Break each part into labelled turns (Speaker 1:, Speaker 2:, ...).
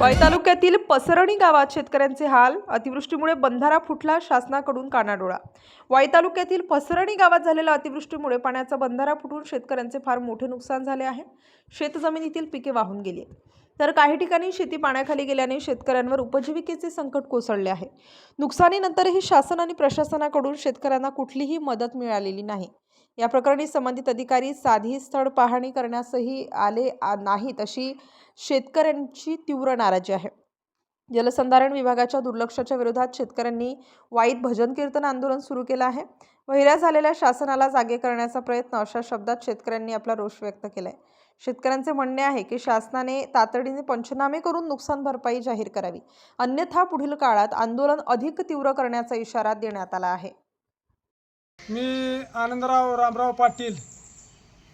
Speaker 1: वाई तालुक्यातील पसरणी गावात शेतकऱ्यांचे हाल अतिवृष्टीमुळे बंधारा फुटला शासनाकडून कानाडोळा. वाई तालुक्यातील पसरणी गावात झालेल्या अतिवृष्टीमुळे पाण्याचा बंधारा फुटून शेतकऱ्यांचे फार मोठे नुकसान झाले आहे. शेतजमिनीतील पिके वाहून गेली तर काही ठिकाणी शेती पाण्याखाली गेल्याने शेतकऱ्यांवर उपजीविकेचे संकट कोसळले आहे. नुकसानीनंतरही शासन आणि प्रशासनाकडून शेतकऱ्यांना कुठलीही मदत मिळालेली नाही. या प्रकरणी संबंधित अधिकारी साधी स्थळ पाहणी करण्यासही आले नाहीत अशी शेतकऱ्यांची तीव्र नाराजी आहे. जलसंधारण विभागाच्या दुर्लक्षाच्या विरोधात शेतकऱ्यांनी वाईट भजन कीर्तन आंदोलन सुरू केलं आहे. वहिऱ्या झालेल्या शासनाला जागे करण्याचा प्रयत्न अशा शब्दात शेतकऱ्यांनी आपला रोष व्यक्त केला आहे शेतकऱ्यांचे म्हणणे आहे की शासनाने तातडीने पंचनामे करून नुकसान भरपाई जाहीर करावी. अन्यथा पुढील काळात आंदोलन अधिक तीव्र करण्याचा इशारा देण्यात आला आहे.
Speaker 2: मी आनंदराव रामराव पाटील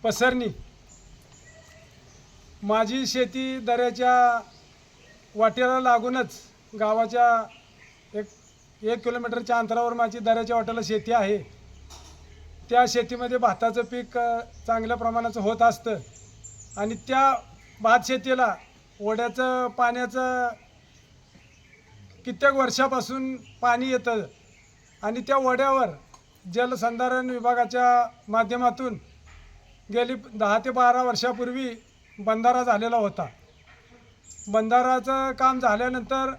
Speaker 2: पसरणी. माझी शेती दऱ्याच्या वाटेला लागूनच गावाच्या एक एक किलोमीटरच्या अंतरावर माझी दऱ्याच्या वाट्याला शेती आहे. त्या शेतीमध्ये भाताचं पीक चांगल्या प्रमाणाचं होत असतं. आणि त्या भात शेतीला ओढ्याचं पाण्याचं कित्येक वर्षापासून पाणी येतं. आणि त्या ओढ्यावर जलसंधारण विभागाच्या माध्यमातून गेली दहा ते बारा वर्षापूर्वी बंधारा झालेला होता. बंधाराचं काम झाल्यानंतर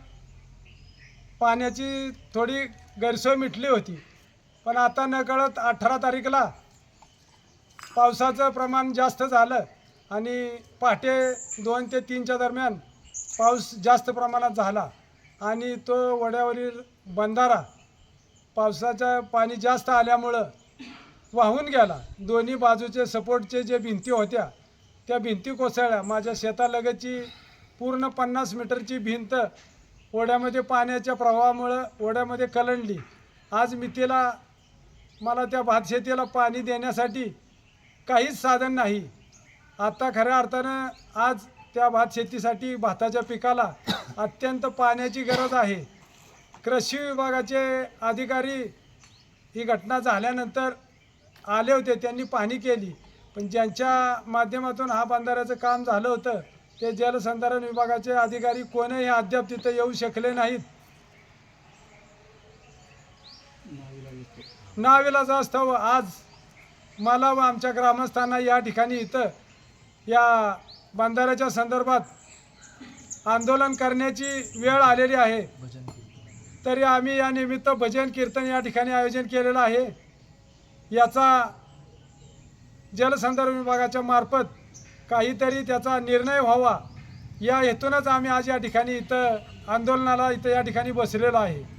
Speaker 2: पाण्याची थोडी गैरसोय मिटली होती. पण आता नकळत अठरा तारीखला पावसाचं प्रमाण जास्त झालं. आणि पहाटे दोन ते तीनच्या दरम्यान पाऊस जास्त प्रमाणात झाला आणि तो वड्यावरील बंधारा पावसाचं पाणी जास्त आल्यामुळं वाहून गेला. दोन्ही बाजूचे सपोर्टचे जे भिंती होत्या त्या भिंती कोसळल्या. माझ्या शेतालगतची पूर्ण पन्नास मीटरची भिंत ओढ्यामध्ये पाण्याच्या प्रवाहामुळं ओढ्यामध्ये कलंडली. आज मितीला मला त्या भातशेतीला पाणी देण्यासाठी काहीच साधन नाही. आता खऱ्या अर्थानं आज त्या भात शेतीसाठी भाताच्या पिकाला अत्यंत पाण्याची गरज आहे. कृषी विभागाचे अधिकारी ही घटना झाल्यानंतर आले होते त्यांनी पाहणी केली. पण ज्यांच्या माध्यमातून हा बांधाऱ्याचं काम झालं होतं ते जलसंधारण विभागाचे अधिकारी कोणीही अद्याप तिथं येऊ शकले नाहीत. नाविलाज असतं आज मला व आमच्या ग्रामस्थांना या ठिकाणी इथं या बंधाऱ्याच्या संदर्भात आंदोलन करण्याची वेळ आलेली आहे. तरी आम्ही या निमित्त भजन कीर्तन या ठिकाणी आयोजन केलेलं आहे. याचा जलसंदर्भ विभागाच्या मार्फत काहीतरी त्याचा निर्णय व्हावा या हेतूनच आम्ही आज या ठिकाणी इथं आंदोलनाला इथं या ठिकाणी बसलेलो आहे.